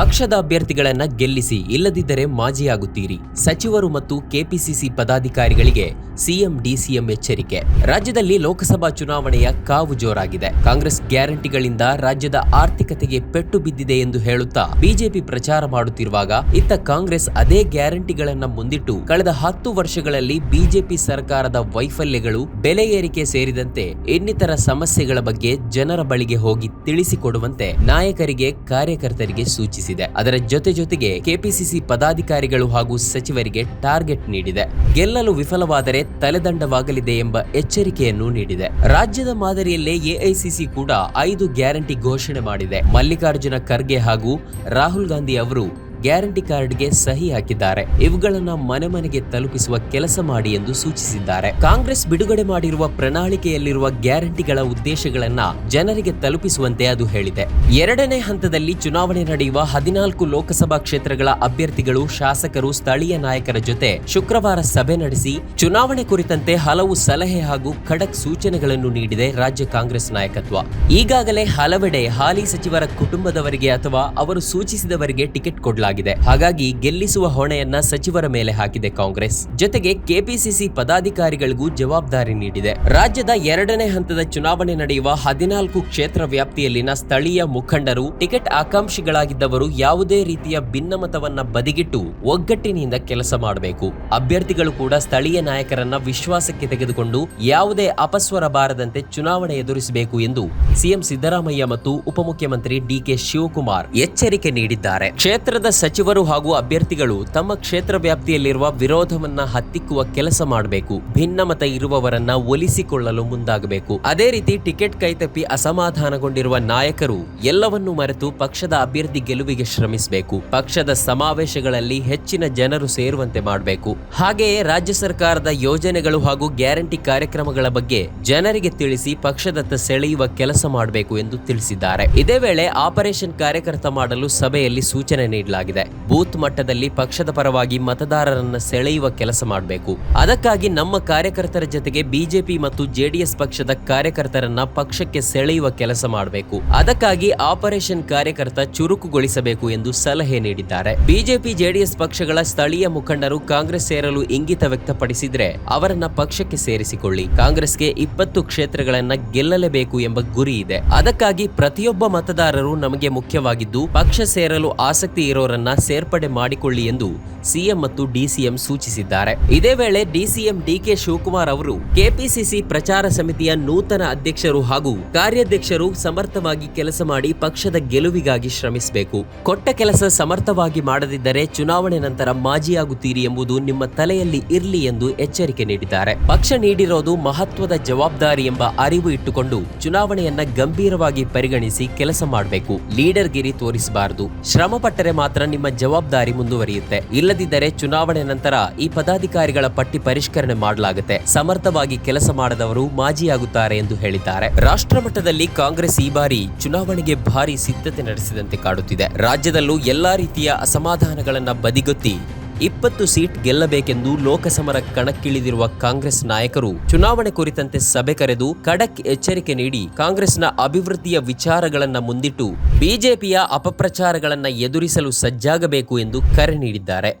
ಪಕ್ಷದ ಅಭ್ಯರ್ಥಿಗಳನ್ನ ಗೆಲ್ಲಿಸಿ ಇಲ್ಲದಿದ್ದರೆ ಮಾಜಿಯಾಗುತ್ತೀರಿ. ಸಚಿವರು ಮತ್ತು ಕೆಪಿಸಿಸಿ ಪದಾಧಿಕಾರಿಗಳಿಗೆ ಸಿಎಂ ಡಿಸಿಎಂ ಎಚ್ಚರಿಕೆ. ರಾಜ್ಯದಲ್ಲಿ ಲೋಕಸಭಾ ಚುನಾವಣೆಯ ಕಾವು ಜೋರಾಗಿದೆ. ಕಾಂಗ್ರೆಸ್ ಗ್ಯಾರಂಟಿಗಳಿಂದ ರಾಜ್ಯದ ಆರ್ಥಿಕತೆಗೆ ಪೆಟ್ಟು ಬಿದ್ದಿದೆ ಎಂದು ಹೇಳುತ್ತಾ ಬಿಜೆಪಿ ಪ್ರಚಾರ ಮಾಡುತ್ತಿರುವಾಗ ಇತ್ತ ಕಾಂಗ್ರೆಸ್ ಅದೇ ಗ್ಯಾರಂಟಿಗಳನ್ನ ಮುಂದಿಟ್ಟು ಕಳೆದ ಹತ್ತು ವರ್ಷಗಳಲ್ಲಿ ಬಿಜೆಪಿ ಸರ್ಕಾರದ ವೈಫಲ್ಯಗಳು ಬೆಲೆ ಏರಿಕೆ ಸೇರಿದಂತೆ ಇನ್ನಿತರ ಸಮಸ್ಯೆಗಳ ಬಗ್ಗೆ ಜನರ ಬಳಿಗೆ ಹೋಗಿ ತಿಳಿಸಿಕೊಡುವಂತೆ ನಾಯಕರಿಗೆ ಕಾರ್ಯಕರ್ತರಿಗೆ ಸೂಚಿಸಿದೆ. ಅದರ ಜೊತೆ ಜೊತೆಗೆ ಕೆಪಿಸಿಸಿ ಪದಾಧಿಕಾರಿಗಳು ಹಾಗೂ ಸಚಿವರಿಗೆ ಟಾರ್ಗೆಟ್ ನೀಡಿದೆ. ಗೆಲ್ಲಲು ವಿಫಲವಾದರೆ ತಲೆದಂಡವಾಗಲಿದೆ ಎಂಬ ಎಚ್ಚರಿಕೆಯನ್ನು ನೀಡಿದೆ. ರಾಜ್ಯದ ಮಾದರಿಯಲ್ಲೇ ಎಐಸಿಸಿ ಕೂಡ ಐದು ಗ್ಯಾರಂಟಿ ಘೋಷಣೆ ಮಾಡಿದೆ. ಮಲ್ಲಿಕಾರ್ಜುನ ಖರ್ಗೆ ಹಾಗೂ ರಾಹುಲ್ ಗಾಂಧಿ ಅವರು ಗ್ಯಾರಂಟಿ ಕಾರ್ಡ್ಗೆ ಸಹಿ ಹಾಕಿದ್ದಾರೆ. ಇವುಗಳನ್ನು ಮನೆ ಮನೆಗೆ ತಲುಪಿಸುವ ಕೆಲಸ ಮಾಡಿ ಎಂದು ಸೂಚಿಸಿದ್ದಾರೆ. ಕಾಂಗ್ರೆಸ್ ಬಿಡುಗಡೆ ಮಾಡಿರುವ ಪ್ರಣಾಳಿಕೆಯಲ್ಲಿರುವ ಗ್ಯಾರಂಟಿಗಳ ಉದ್ದೇಶಗಳನ್ನ ಜನರಿಗೆ ತಲುಪಿಸುವಂತೆ ಅದು ಹೇಳಿದೆ. ಎರಡನೇ ಹಂತದಲ್ಲಿ ಚುನಾವಣೆ ನಡೆಯುವ ಹದಿನಾಲ್ಕು ಲೋಕಸಭಾ ಕ್ಷೇತ್ರಗಳ ಅಭ್ಯರ್ಥಿಗಳು, ಶಾಸಕರು, ಸ್ಥಳೀಯ ನಾಯಕರ ಜೊತೆ ಶುಕ್ರವಾರ ಸಭೆ ನಡೆಸಿ, ಚುನಾವಣೆ ಕುರಿತಂತೆ ಹಲವು ಸಲಹೆ ಹಾಗೂ ಖಡಕ್ ಸೂಚನೆಗಳನ್ನು ನೀಡಿದೆ ರಾಜ್ಯ ಕಾಂಗ್ರೆಸ್ ನಾಯಕತ್ವ. ಈಗಾಗಲೇ ಹಲವೆಡೆ ಹಾಲಿ ಸಚಿವರ ಕುಟುಂಬದವರಿಗೆ ಅಥವಾ ಅವರು ಸೂಚಿಸಿದವರಿಗೆ ಟಿಕೆಟ್ ಕೊಡಲಾಗಿದೆ. ಹಾಗಾಗಿ ಗೆಲ್ಲಿಸುವ ಹೊಣೆಯನ್ನ ಸಚಿವರ ಮೇಲೆ ಹಾಕಿದೆ ಕಾಂಗ್ರೆಸ್. ಜೊತೆಗೆ ಕೆಪಿಸಿಸಿ ಪದಾಧಿಕಾರಿಗಳಿಗೂ ಜವಾಬ್ದಾರಿ ನೀಡಿದೆ. ರಾಜ್ಯದ ಎರಡನೇ ಹಂತದ ಚುನಾವಣೆ ನಡೆಯುವ ಹದಿನಾಲ್ಕು ಕ್ಷೇತ್ರ ವ್ಯಾಪ್ತಿಯಲ್ಲಿನ ಸ್ಥಳೀಯ ಮುಖಂಡರು, ಟಿಕೆಟ್ ಆಕಾಂಕ್ಷಿಗಳಾಗಿದ್ದವರು ಯಾವುದೇ ರೀತಿಯ ಭಿನ್ನಮತವನ್ನ ಬದಿಗಿಟ್ಟು ಒಗ್ಗಟ್ಟಿನಿಂದ ಕೆಲಸ ಮಾಡಬೇಕು. ಅಭ್ಯರ್ಥಿಗಳು ಕೂಡ ಸ್ಥಳೀಯ ನಾಯಕರನ್ನ ವಿಶ್ವಾಸಕ್ಕೆ ತೆಗೆದುಕೊಂಡು ಯಾವುದೇ ಅಪಸ್ವರ ಬಾರದಂತೆ ಚುನಾವಣೆ ಎದುರಿಸಬೇಕು ಎಂದು ಸಿಎಂ ಸಿದ್ದರಾಮಯ್ಯ ಮತ್ತು ಉಪಮುಖ್ಯಮಂತ್ರಿ ಡಿಕೆ ಶಿವಕುಮಾರ್ ಎಚ್ಚರಿಕೆ ನೀಡಿದ್ದಾರೆ. ಕ್ಷೇತ್ರದ ಸಚಿವರು ಹಾಗೂ ಅಭ್ಯರ್ಥಿಗಳು ತಮ್ಮ ಕ್ಷೇತ್ರ ವ್ಯಾಪ್ತಿಯಲ್ಲಿರುವ ವಿರೋಧವನ್ನ ಹತ್ತಿಕ್ಕುವ ಕೆಲಸ ಮಾಡಬೇಕು, ಭಿನ್ನಮತ ಇರುವವರನ್ನ ಒಲಿಸಿಕೊಳ್ಳಲು ಮುಂದಾಗಬೇಕು. ಅದೇ ರೀತಿ ಟಿಕೆಟ್ ಕೈತಪ್ಪಿ ಅಸಮಾಧಾನಗೊಂಡಿರುವ ನಾಯಕರು ಎಲ್ಲವನ್ನೂ ಮರೆತು ಪಕ್ಷದ ಅಭ್ಯರ್ಥಿ ಗೆಲುವಿಗೆ ಶ್ರಮಿಸಬೇಕು. ಪಕ್ಷದ ಸಮಾವೇಶಗಳಲ್ಲಿ ಹೆಚ್ಚಿನ ಜನರು ಸೇರುವಂತೆ ಮಾಡಬೇಕು. ಹಾಗೆಯೇ ರಾಜ್ಯ ಸರ್ಕಾರದ ಯೋಜನೆಗಳು ಹಾಗೂ ಗ್ಯಾರಂಟಿ ಕಾರ್ಯಕ್ರಮಗಳ ಬಗ್ಗೆ ಜನರಿಗೆ ತಿಳಿಸಿ ಪಕ್ಷದತ್ತ ಸೆಳೆಯುವ ಕೆಲಸ ಮಾಡಬೇಕು ಎಂದು ತಿಳಿಸಿದ್ದಾರೆ. ಇದೇ ವೇಳೆ ಆಪರೇಷನ್ ಕಾರ್ಯಕರ್ತ ಮಾಡಲು ಸಭೆಯಲ್ಲಿ ಸೂಚನೆ ನೀಡಲಾಗಿದೆ. ಬೂತ್ ಮಟ್ಟದಲ್ಲಿ ಪಕ್ಷದ ಪರವಾಗಿ ಮತದಾರರನ್ನ ಸೆಳೆಯುವ ಕೆಲಸ ಮಾಡಬೇಕು. ಅದಕ್ಕಾಗಿ ನಮ್ಮ ಕಾರ್ಯಕರ್ತರ ಜೊತೆಗೆ ಬಿಜೆಪಿ ಮತ್ತು ಜೆಡಿಎಸ್ ಪಕ್ಷದ ಕಾರ್ಯಕರ್ತರನ್ನ ಪಕ್ಷಕ್ಕೆ ಸೆಳೆಯುವ ಕೆಲಸ ಮಾಡಬೇಕು. ಅದಕ್ಕಾಗಿ ಆಪರೇಷನ್ ಕಾರ್ಯಕರ್ತ ಚುರುಕುಗೊಳಿಸಬೇಕು ಎಂದು ಸಲಹೆ ನೀಡಿದ್ದಾರೆ. ಬಿಜೆಪಿ, ಜೆಡಿಎಸ್ ಪಕ್ಷಗಳ ಸ್ಥಳೀಯ ಮುಖಂಡರು ಕಾಂಗ್ರೆಸ್ ಸೇರಲು ಇಂಗಿತ ವ್ಯಕ್ತಪಡಿಸಿದ್ರೆ ಅವರನ್ನ ಪಕ್ಷಕ್ಕೆ ಸೇರಿಸಿಕೊಳ್ಳಿ. ಕಾಂಗ್ರೆಸ್ಗೆ ಇಪ್ಪತ್ತು ಕ್ಷೇತ್ರಗಳನ್ನ ಗೆಲ್ಲಲೇಬೇಕು ಎಂಬ ಗುರಿ ಇದೆ. ಅದಕ್ಕಾಗಿ ಪ್ರತಿಯೊಬ್ಬ ಮತದಾರರು ನಮಗೆ ಮುಖ್ಯವಾಗಿದ್ದು, ಪಕ್ಷ ಸೇರಲು ಆಸಕ್ತಿ ಇರೋರನ್ನ ಸೇರ್ಪಡೆ ಮಾಡಿಕೊಳ್ಳಿ ಎಂದು ಸಿಎಂ ಮತ್ತು ಡಿಸಿಎಂ ಸೂಚಿಸಿದ್ದಾರೆ. ಇದೇ ವೇಳೆ ಡಿಸಿಎಂ ಡಿಕೆ ಶಿವಕುಮಾರ್ ಅವರು ಕೆಪಿಸಿಸಿ ಪ್ರಚಾರ ಸಮಿತಿಯ ನೂತನ ಅಧ್ಯಕ್ಷರು ಹಾಗೂ ಕಾರ್ಯಾಧ್ಯಕ್ಷರು ಸಮರ್ಥವಾಗಿ ಕೆಲಸ ಮಾಡಿ ಪಕ್ಷದ ಗೆಲುವಿಗಾಗಿ ಶ್ರಮಿಸಬೇಕು. ಕೊಟ್ಟ ಕೆಲಸ ಸಮರ್ಥವಾಗಿ ಮಾಡದಿದ್ದರೆ ಚುನಾವಣೆ ನಂತರ ಮಾಜಿಯಾಗುತ್ತೀರಿ ಎಂಬುದು ನಿಮ್ಮ ತಲೆಯಲ್ಲಿ ಇರಲಿ ಎಂದು ಎಚ್ಚರಿಕೆ ನೀಡಿದ್ದಾರೆ. ಪಕ್ಷ ನೀಡಿರೋದು ಮಹತ್ವದ ಜವಾಬ್ದಾರಿ ಎಂಬ ಅರಿವು ಇಟ್ಟುಕೊಂಡು ಚುನಾವಣೆಯನ್ನ ಗಂಭೀರವಾಗಿ ಪರಿಗಣಿಸಿ ಕೆಲಸ ಮಾಡಬೇಕು. ಲೀಡರ್ ಗಿರಿ ತೋರಿಸಬಾರದು. ಶ್ರಮಪಟ್ಟರೆ ಮಾತ್ರ ನಿಮ್ಮ ಜವಾಬ್ದಾರಿ ಮುಂದುವರಿಯುತ್ತೆ. ಇಲ್ಲದಿದ್ದರೆ ಚುನಾವಣೆ ನಂತರ ಈ ಪದಾಧಿಕಾರಿಗಳ ಪಟ್ಟಿ ಪರಿಷ್ಕರಣೆ ಮಾಡಲಾಗುತ್ತೆ. ಸಮರ್ಥವಾಗಿ ಕೆಲಸ ಮಾಡದವರು ಮಾಜಿಯಾಗುತ್ತಾರೆ ಎಂದು ಹೇಳಿದ್ದಾರೆ. ರಾಷ್ಟ್ರಮಟ್ಟದಲ್ಲಿ ಕಾಂಗ್ರೆಸ್ ಈ ಬಾರಿ ಚುನಾವಣೆಗೆ ಭಾರಿ ಸಿದ್ಧತೆ ನಡೆಸಿದಂತೆ ಕಾಡುತ್ತಿದೆ. ರಾಜ್ಯದಲ್ಲೂ ಎಲ್ಲಾ ರೀತಿಯ ಅಸಮಾಧಾನಗಳನ್ನ ಬದಿಗೊತ್ತಿ ಇಪ್ಪತ್ತು ಸೀಟ್ ಗೆಲ್ಲಬೇಕೆಂದು ಲೋಕಸಮರ ಕಣಕ್ಕಿಳಿದಿರುವ ಕಾಂಗ್ರೆಸ್ ನಾಯಕರು, ಚುನಾವಣೆ ಕುರಿತಂತೆ ಸಭೆ ಕರೆದು ಖಡಕ್ ಎಚ್ಚರಿಕೆ ನೀಡಿ ಕಾಂಗ್ರೆಸ್ನ ಅಭಿವೃದ್ಧಿಯ ವಿಚಾರಗಳನ್ನ ಮುಂದಿಟ್ಟು ಬಿಜೆಪಿಯ ಅಪಪ್ರಚಾರಗಳನ್ನ ಎದುರಿಸಲು ಸಜ್ಜಾಗಬೇಕು ಎಂದು ಕರೆ ನೀಡಿದ್ದಾರೆ.